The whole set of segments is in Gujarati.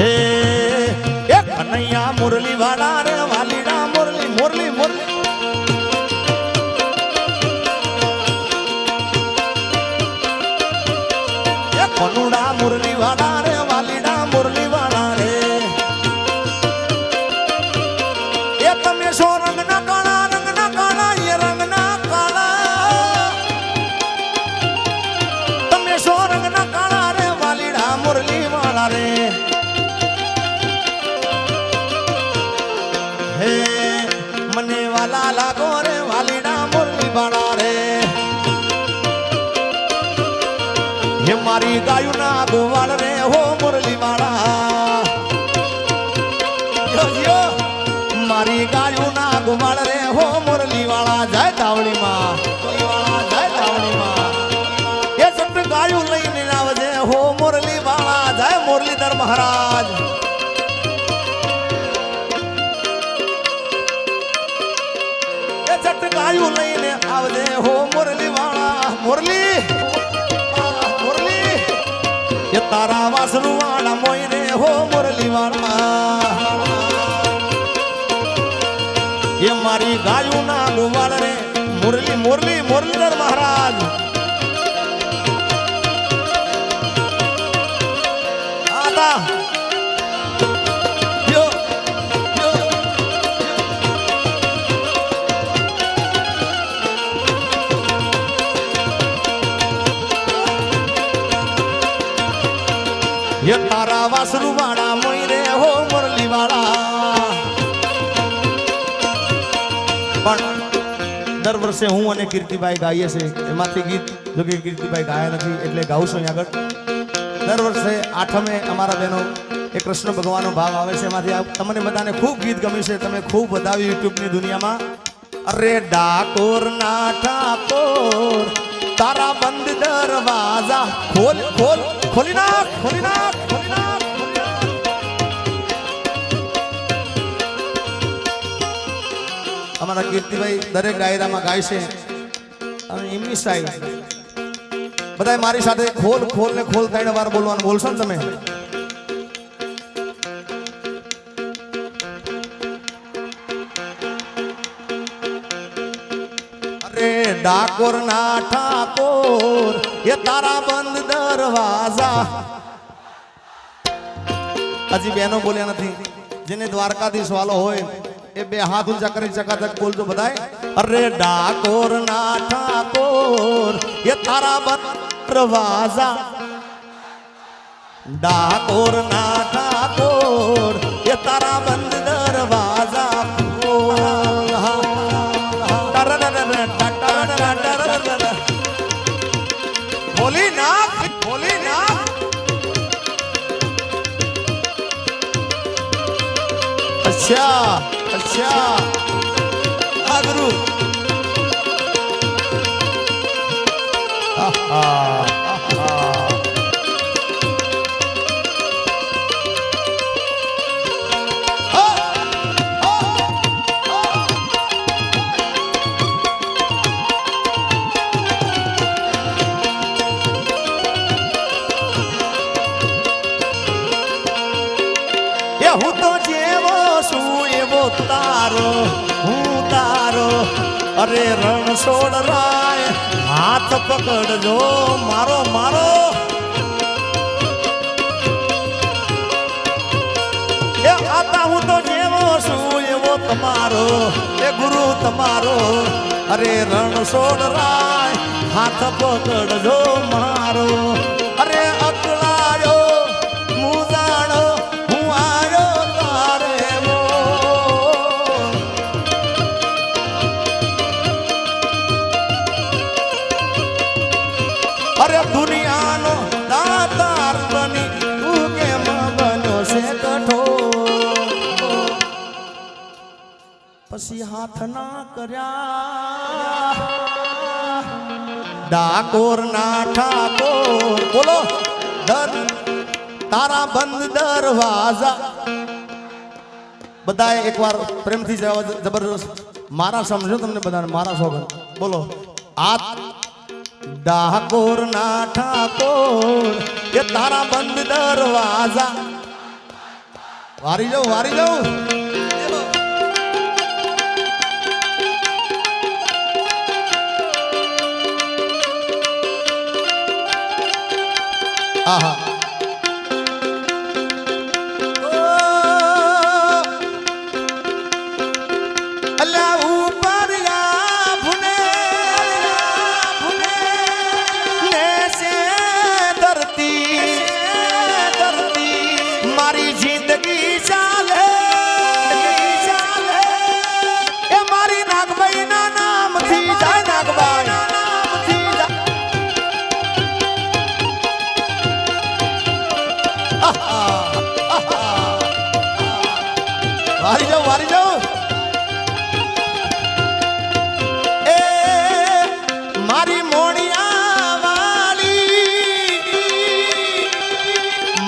હે એ કનૈયા મુરલી વાળા હે મારી ગાયું ના ગોવાળ રે, હો મુરલી વાળા મારી ગાયું ના ગોવાળ રે, હો મુરલી વાળા જય તાવડી માં વાળા જય તાવડી માં એ સંત ગાયું લઈને આવજે, હો મુરલી વાળા જય મુરલીધર મહારાજ. ગાયું લઈને આવજે, હો મુરલી વાળા મુરલી. તારા વાસણું વાળા મોય હો મુરલી વાળા એ મારી ગાયું ના ગોવાળ રે મુરલી મુરલી, મુરલીધર મહારાજ. તારા વાસરુ વાળા મોયરે હો મુરલી વાળા. પણ દર વર્ષે હું અને કીર્તિભાઈ ગાઈએ છે એમાંથી ગીત જો કે કીર્તિભાઈ ગાયા નથી, એટલે ગાઉં છું આગળ. દર વર્ષે આઠમે અમારા બહેનો એ કૃષ્ણ ભગવાનનો ભાવ આવે છે એમાંથી. તમને બધાને ખૂબ ગીત ગમ્યું છે. તમે ખૂબ બતાવ્યું યુટ્યુબની દુનિયામાં. અરે ડાકોર ના ઠાકોર, તારા બંધ દરવાજા ખોલ ખોલ. ખોલી નાખ અમારા કીર્તિભાઈ દરેક ડાયરામાં ગાય છે. અને એમની સ્ટાઈલ બધા મારી સાથે ખોલ ખોલ ને ખોલ ત્રણ વાર બોલવાનું બોલશો ને તમે? ડાકોર ના ઠાકોર, એ તારા બંધ દરવાજા. હજી બેનો બોલ્યા નથી. જેને દ્વારકાધીશ વાલો હોય, એ બે હાથ ઊંચા કરી ચકાચક બોલજો બધાય. અરે ડાકોર ના ઠાકોર, એ તારા દરવાજા. ડાકોર ના ઠાકોર, એ તારા બંધ અચ્છા અચ્છા. આ ગુરુ. તારો, હું તારો. અરે રણ છોડ રાય, હાથ પકડજો મારો મારો. એ આતા હું તો જેવો છું, એવો તમારો. એ ગુરુ તમારો. અરે રણ છોડ રાય, હાથ પકડજો પછી હાથ ના કર્યા. ડાકોર ના ઠાકોર, બોલો. દર તારા બંધ દરવાજા. બધાએ એકવાર પ્રેમથી જબરદસ્ત મારા સમજો તમને બધાને મારા સોગન બોલો. આ ડાકોર ના ઠાકોર, એ તારા બંધ દરવાજા. વારી જાઉં વારી જાઉં આહા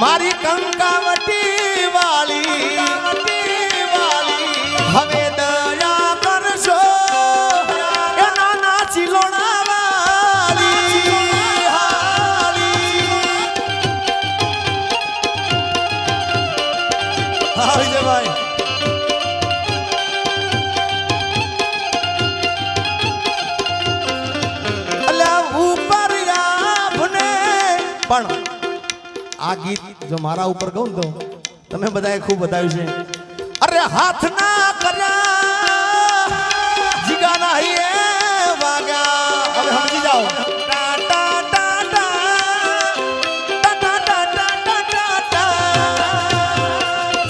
મારી કંકાવટી વાળી હવે દયા કરશો. એના નાના ચિલોણા વાળી હાલી હા આ ગીત જો મારા ઉપર કહું તો તમે બધાએ ખૂબ બતાવ્યું છે અરે હાથ ના કર્યા હૈયે.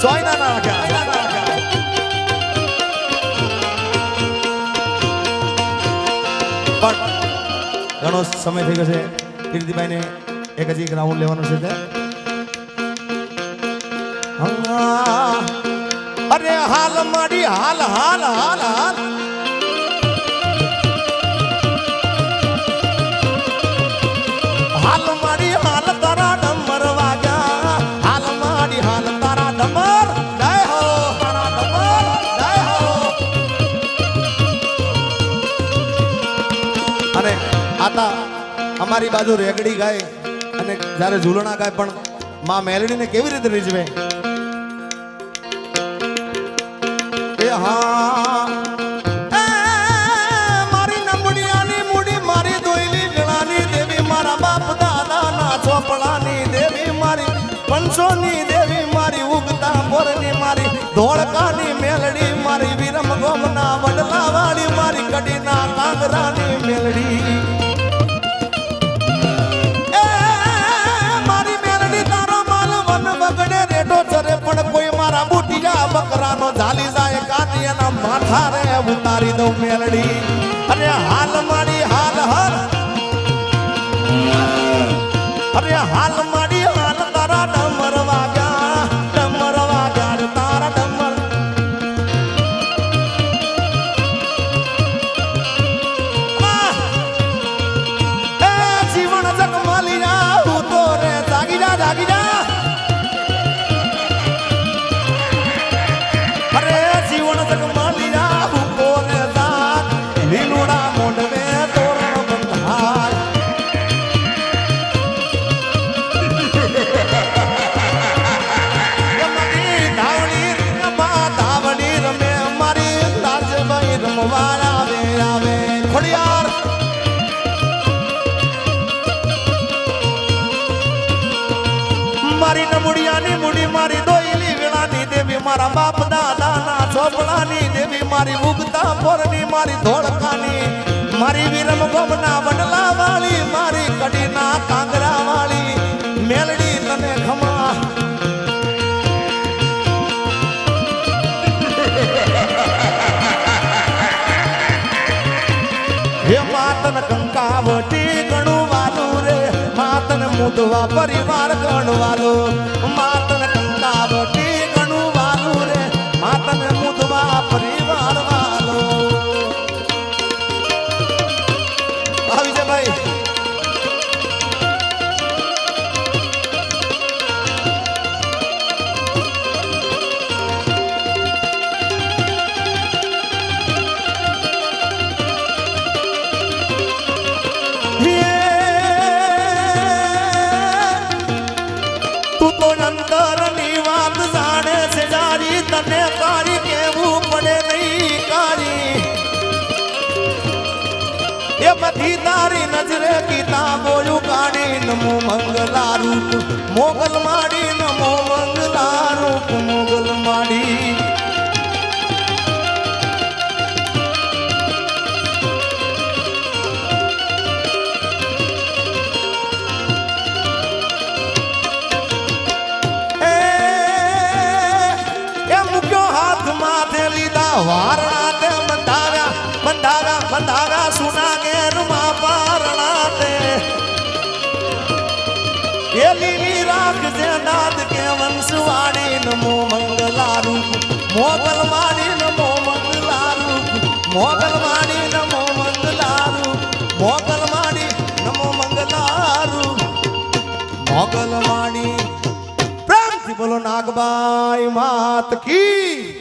સોય ના રાખ્યા. પણ ઘણો સમય થઈ ગયો છે કીર્તિભાઈને એક હજી એક રાઉન્ડ લેવાનો છે તે હા. અરે હાલ મારી, હાલ હાલ હાલ હાલ. હાલ મારી તારા ડમર વાજા હાલ મારી, હાલ તારા ડમર. અને આતા અમારી બાજુ રેગડી ગાય અને જ્યારે ઝૂલણા ગાય પણ માં મેલડીને કેવી રીતે રીઝવે? પંચોની દેવી મારી ઉગતા મોરની મારી, ધોળકાની મેલડી મારી, વિરમ ગોમના વડલા વાળી મારી, કડીના કાંગરાની મેલડી. કોઈ મારા બુટિયા બકરાનો ઝાલી જાય કાઢી એના માથા રે ઉતારી દઉં મેલડી. અને હાલ મારી નમુડિયાની મુડી મારી દોઈલી વેળાની દેવી, મારા બાપ દાદાના સોપડાની દેવી, મારી ઉગતા પોરની, મારી ધોળકાની, મારી વિરમ ગોમના વડલા વાળી મારી કડીના કાંગરા વાળી મેલડી તને ખમા માતન પરિવાર ગણવાલો માતન બધી તારી નજરે કિતાબો કાઢી નમો મંગલા રૂપ. મોગલ માડી નમો મંગલા મોગલ માડી લીલી રાખજે નાદ કે વંશવાણી નમો મંગલારૂપ. મોગલવાણી નમો મંગલારૂપ. મોગલવાણી નમો મંગલારૂપ. મોગલવાણી નમો મંગલારૂપ. મોગલવાણી. પ્રેમથી બોલો, નાગબાઈ, માત કી